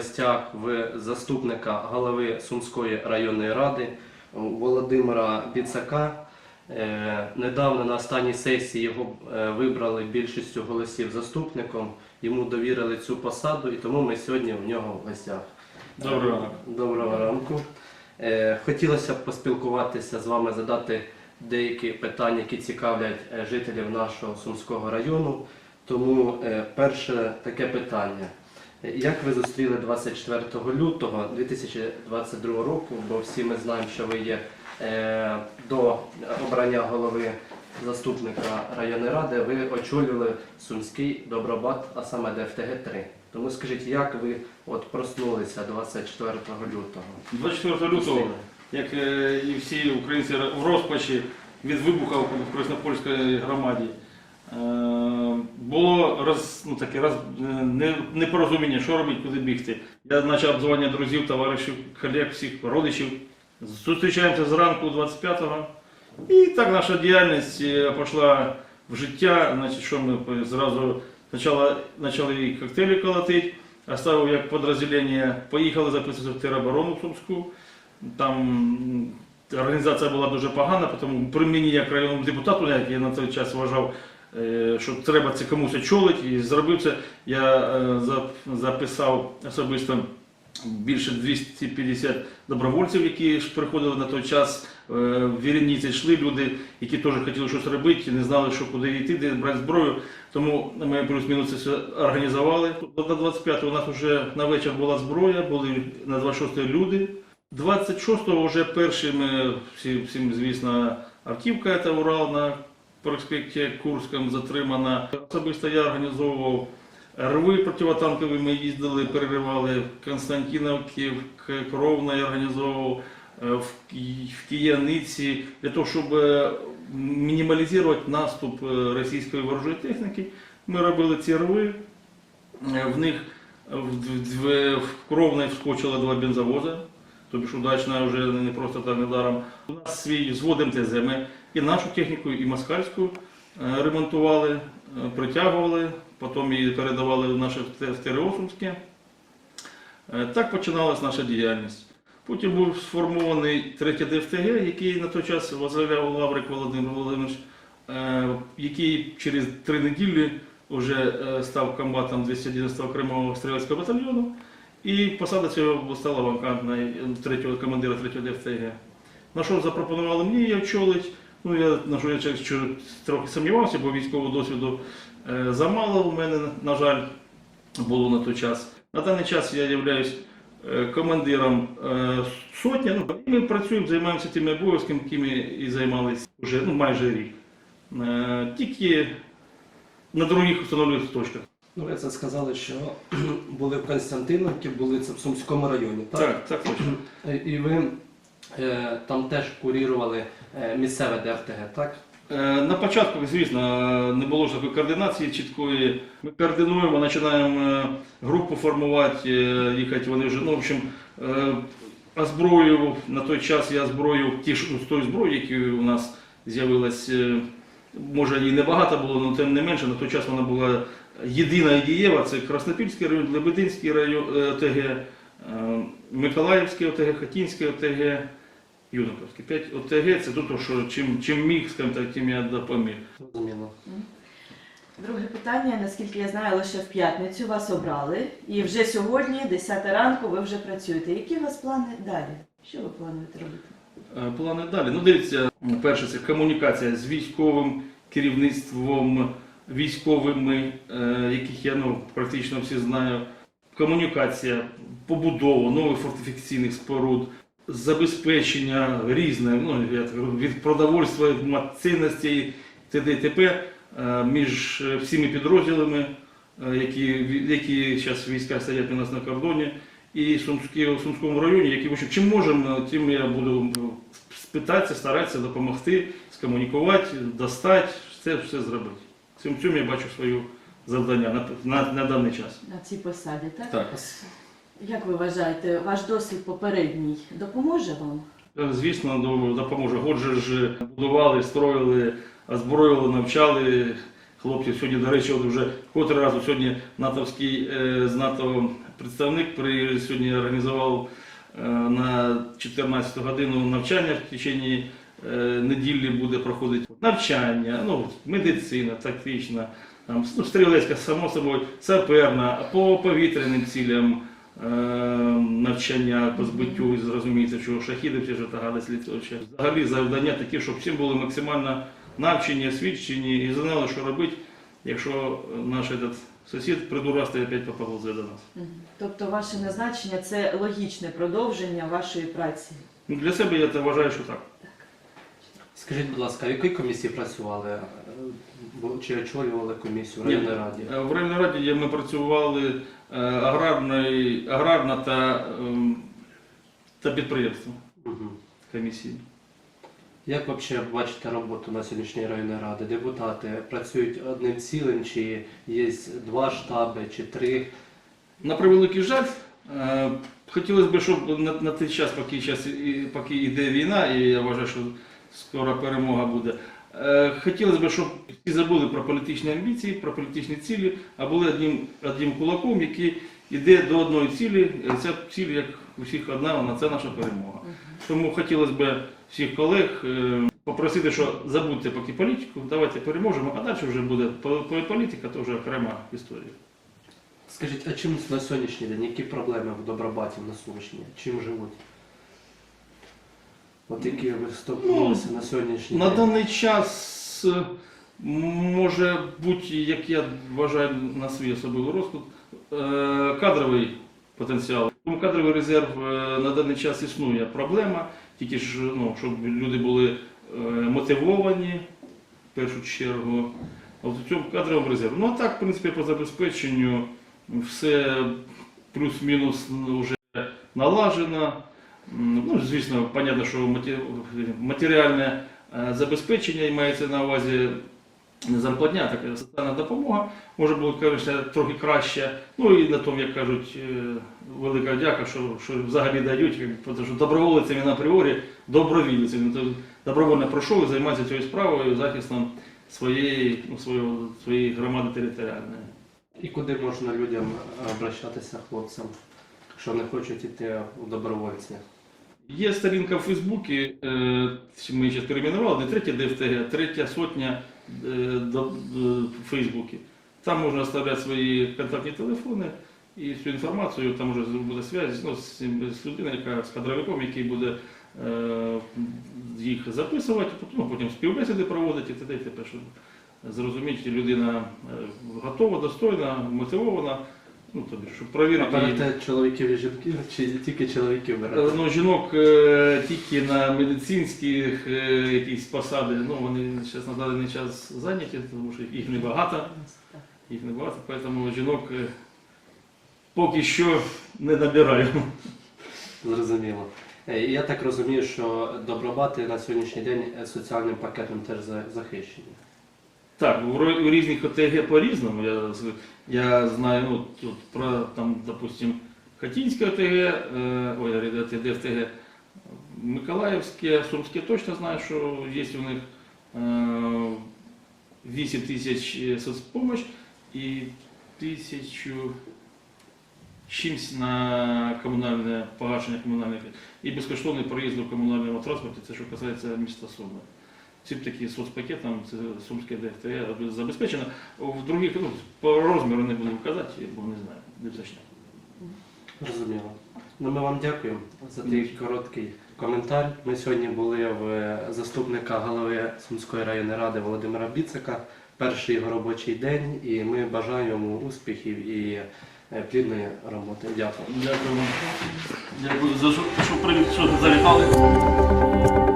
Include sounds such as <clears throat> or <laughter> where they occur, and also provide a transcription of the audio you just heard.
гостях в заступника голови Сумської районної ради Володимира Біцака. Е, Недавно на останній сесії його е, вибрали більшістю голосів заступником. Йому довірили цю посаду, і тому ми сьогодні в нього в гостях. Доброго ранку. Доброго ранку. Е, Хотілося б поспілкуватися з вами, задати деякі питання, які цікавлять е, жителів нашого Сумського району. Тому е, перше таке питання. Як ви зустріли 24 лютого 2022 року? Бо всі ми знаємо, що ви є е, до обрання голови заступника районної ради, ви очолювали Сумський Добробат, а саме ДФТГ 3. Тому скажіть, як ви от проснулися 24 лютого? 24 лютого, як е, і всі українці в розпачі від вибуху в Краснопольській громаді, було роз, ну, таке роз, е, не- непорозуміння, що робити, куди бігти. Я почав обзвонювати друзів, товаришів, колег, всіх родичів. Зустрічаємося зранку 25-го. І так наша діяльність е, пішла в життя. Значить, що ми зразу почали, почали коктейлі колотити, оставив як підрозділення, поїхали записуватися в тероборону Сумську. Там організація була дуже погана, тому при мені як районному депутату, як я на той час вважав, е, що треба це комусь очолити, і зробив це. Я е, записав особисто більше 250 добровольців, які приходили на той час. е, В Вірениці йшли люди, які теж хотіли щось робити, не знали, що куди йти, де брати зброю. Тому ми плюс-мінус це все організували. На 25 у нас вже на вечір була зброя, були на 26 люди. 26-го вже першими, всі, всім звісно, автівка та Урал на проспекті Курському затримана. Особисто я організовував рви противотанкові, ми їздили, переривали Константиновки, в Кровно я організовував, е, в Ки- Кияниці, для того, щоб е, мінімалізувати наступ е, російської ворожої техніки. Ми робили ці рви, в них в, Кровне вскочило два бензовози, тобі ж удачно вже не просто так недаром. У нас свій взвод МТЗ, ми і нашу техніку, і москальську е, ремонтували, е, притягували, потім її передавали в наше Сумське. Е, Так починалась наша діяльність. Потім був сформований третє ДФТГ, який на той час возглавляв Лаврик Володимир Володимирович, який через три неділі вже став комбатом 211 окремого стрілецького батальйону. І посада цього стала вакантною третього командира третього ДФТГ. На що запропонували мені її очолити. Ну, я на що я чесно, трохи сумнівався, бо військового досвіду е, замало у мене, на жаль, було на той час. На даний час я являюсь е, командиром е, сотні. Ну, і ми працюємо, займаємося тими обов'язками, якими і займалися вже ну, майже рік. Е, Тільки на других встановлених точках. Ну, ви це сказали, що <clears throat> були в Константиновці, були це в Сумському районі, так? Так, так точно. І ви там теж курірували е, місцеве ДФТГ, так? Е, На початку, звісно, не було ж такої координації чіткої. Ми координуємо, починаємо е, групу формувати, е, їхати вони вже, ну, в общем, е, озброїв, на той час я озброїв ті ж з тої зброї, які у нас з'явилась, е, може її небагато було, але тим не менше, на той час вона була єдина і дієва, це Краснопільський район, Лебединський район е, ОТГ, е, Миколаївський ОТГ, Хатінський ОТГ, Юнаковський. П'ять ОТГ це то, що чим, чим міг, скажімо так, тим я допоміг. Друге питання, наскільки я знаю, лише в п'ятницю вас обрали, і вже сьогодні, 10 ранку, ви вже працюєте. Які у вас плани далі? Що ви плануєте робити? Е, Плани далі. Ну, дивіться, перше, це комунікація з військовим керівництвом, військовими, е, яких я ну, практично всі знаю. Комунікація, побудова нових фортифікаційних споруд, забезпечення різне, ну, я так від продовольства, цінностей, т.д. і т.п. е, між е, всіми підрозділами, е, які, які зараз війська стоять у нас на кордоні, і Сумські, у Сумському районі, які в общем, чим можемо, тим я буду спитатися, старатися допомогти, скомунікувати, достати, це все зробити. В цьому цьому я бачу своє завдання на, на, на даний час. На цій посаді, так? Так. Як ви вважаєте, ваш досвід попередній допоможе вам? Звісно, до- допоможе. Год же ж будували, строїли, озброїли, навчали, хлопців. Сьогодні, до речі, от вже котрий раз сьогодні натовський е, з НАТО представник при сьогодні організував е, на 14 годину навчання в течение неділі буде проходити навчання, ну, медицина, тактична, там, ну, стрілецька, само собою, саперна, по повітряним цілям навчання по збиттю, і зрозуміється, що шахіди всі ж тагади слідчі. Взагалі завдання такі, щоб всім були максимально навчені, освічені і знали, що робити, якщо наш этот сусід придурасти і опять поповзе до нас. Тобто ваше назначення це логічне продовження вашої праці. Ну, Для себе я це вважаю, що так. Скажіть, будь ласка, в якій комісії працювали? Чи очолювали комісію в Ні. районній раді? Е, В районній раді ми працювали е, аграрної, аграрна та, ем, та підприємство Мгм. комісії. Як взагалі бачите роботу на сьогоднішній районній раді? Депутати працюють одним цілим, чи є два штаби, чи три? На превеликий жаль, е, хотілося б, щоб на, на той час, поки, час, поки йде війна, і я вважаю, що скоро перемога буде. Е, Хотілося б, щоб всі забули про політичні амбіції, про політичні цілі, а були одним, одним кулаком, який йде до одної цілі. Ця ціль, як у всіх одна, вона це наша перемога. Тому хотілося б всіх колег е, попросити, що забудьте поки політику, давайте переможемо, а далі вже буде по- по- політика, то вже окрема історія. Скажіть, а чим на сьогоднішній день? Які проблеми в Добробаті на Сумщині? Чим живуть? От які ви столкнулися на сьогоднішній На день? даний час е, може бути, як я вважаю на свій особливий розклад, е, кадровий потенціал. Тому кадровий резерв е, на даний час існує проблема, тільки ж, ну, щоб люди були мотивовані в першу чергу. А от у цьому кадровому резерві. Ну а так, в принципі, по забезпеченню все плюс-мінус ну, вже налажено. Ну, звісно, понятно, що матеріальне е, забезпечення мається на увазі не зарплатня, така соціальна допомога. Може було, звісно, трохи краще. Ну і на тому, як кажуть, е, велика дяка, що, що взагалі дають, тому що доброволець він апріорі добровілець. Він добровольно пройшов і займається цією справою захистом своєї, ну, свого, своєї громади територіальної. І куди можна людям обращатися, хлопцям, що не хочуть йти в добровольці? Є сторінка в Фейсбуці, е, ми ще перейменували, не третя ДФТГ, третя сотня е, до- в Фейсбуці. Там можна оставляти свої контактні телефони і всю інформацію, там вже буде зв'язь ну, з, людиною, яка з кадровиком, який буде е, їх записувати, ну, потім співбесіди проводити і т.д. зрозуміти, людина е, готова, достойна, мотивована, ну, тобі, щоб А провірити. її. берете чоловіків і жінків, чи тільки чоловіків Е, берете? Ну, жінок е, тільки на медицинські е, якісь посади, ну вони зараз на даний час зайняті, тому що їх небагато, їх небагато, тому жінок е, поки що не набираю. Зрозуміло. Е, Я так розумію, що добробати на сьогоднішній день е, соціальним пакетом теж за- захищені. Так, у різних ОТГ по-різному. Я, я знаю ну, тут про там, допустим, Хатінське ОТГ, е, ой, ОТГ, ФТГ, Миколаївське, Сумське точно знаю, що є у них е, 8 тисяч е, соцпомощь і тисячу чимсь на комунальне погашення комунальних і безкоштовний проїзд у комунальному транспорті, це що касається міста Суми. Цим такі соцпакетом це Сумське ДФТ забезпечено. В других ну, по розміру не буду вказати, бо не знаю, не точно. Зрозуміло. Ну, ми вам дякуємо за такий короткий коментар. Ми сьогодні були в е, заступника голови Сумської районної ради Володимира Біцика. Перший його робочий день, і ми бажаємо йому успіхів і е, плідної роботи. Дякую. Дякую. Дякую за що, що привіт, що завітали.